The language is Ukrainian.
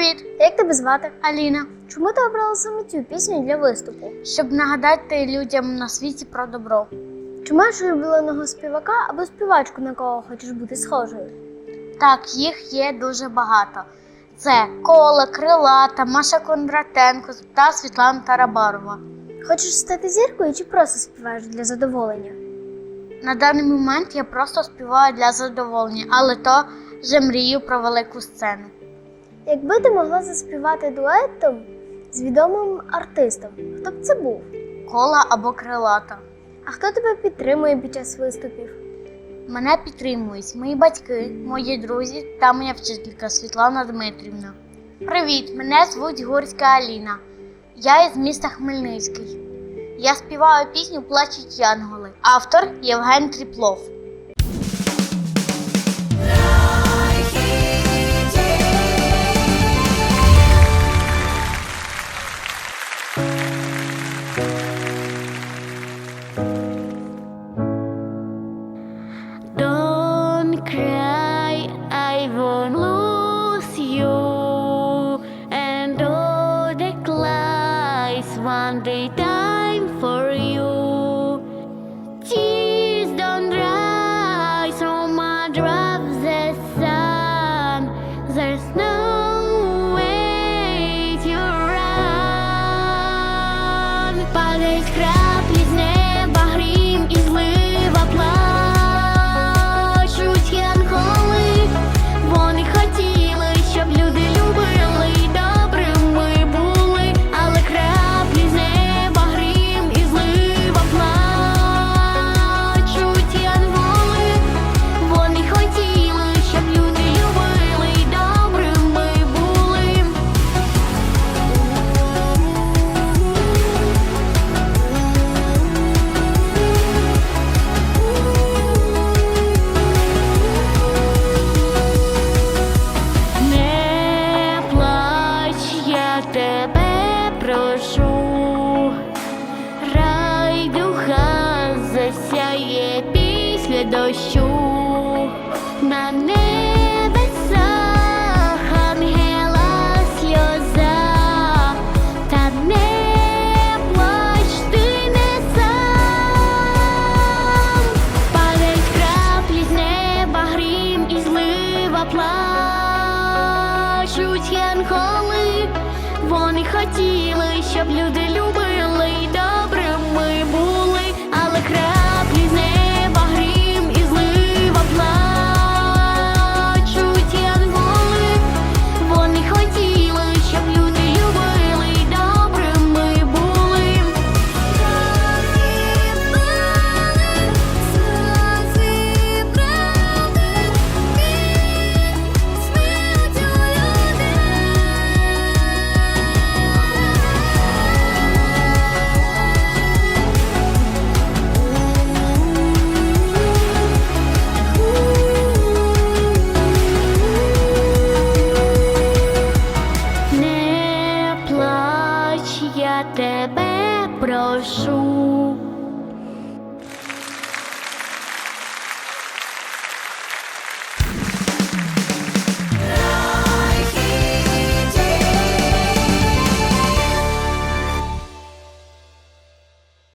Привіт, Як тебе звати? Аліна. Чому ти обрала саме цю пісню для виступу? Щоб нагадати людям на світі про добро. Чи маєш улюбленого співака або співачку, на кого хочеш бути схожою? Так, їх є дуже багато. Це Кола, Крилата, Маша Кондратенко та Світлана Тарабарова. Хочеш стати зіркою чи просто співаєш для задоволення? На даний момент я просто співаю для задоволення, але то вже мрію про велику сцену. Якби ти могла заспівати дуетом з відомим артистом, хто б це був? Кола або крилата. А хто тебе підтримує під час виступів? Мене підтримують мої батьки, мої друзі та моя вчителька Світлана Дмитрівна. Привіт! Мене звуть Гурська Аліна. Я із міста Хмельницький. Я співаю пісню Плачуть Янголи. Автор Євген Тріплов. Райдуха засяє після дощу. На небесах ангела сльоза, та не плач ти не сам, падають краплі з неба, грім і злива плачуть янголи. Вони хотіли, щоб люди любили і добрими Oh.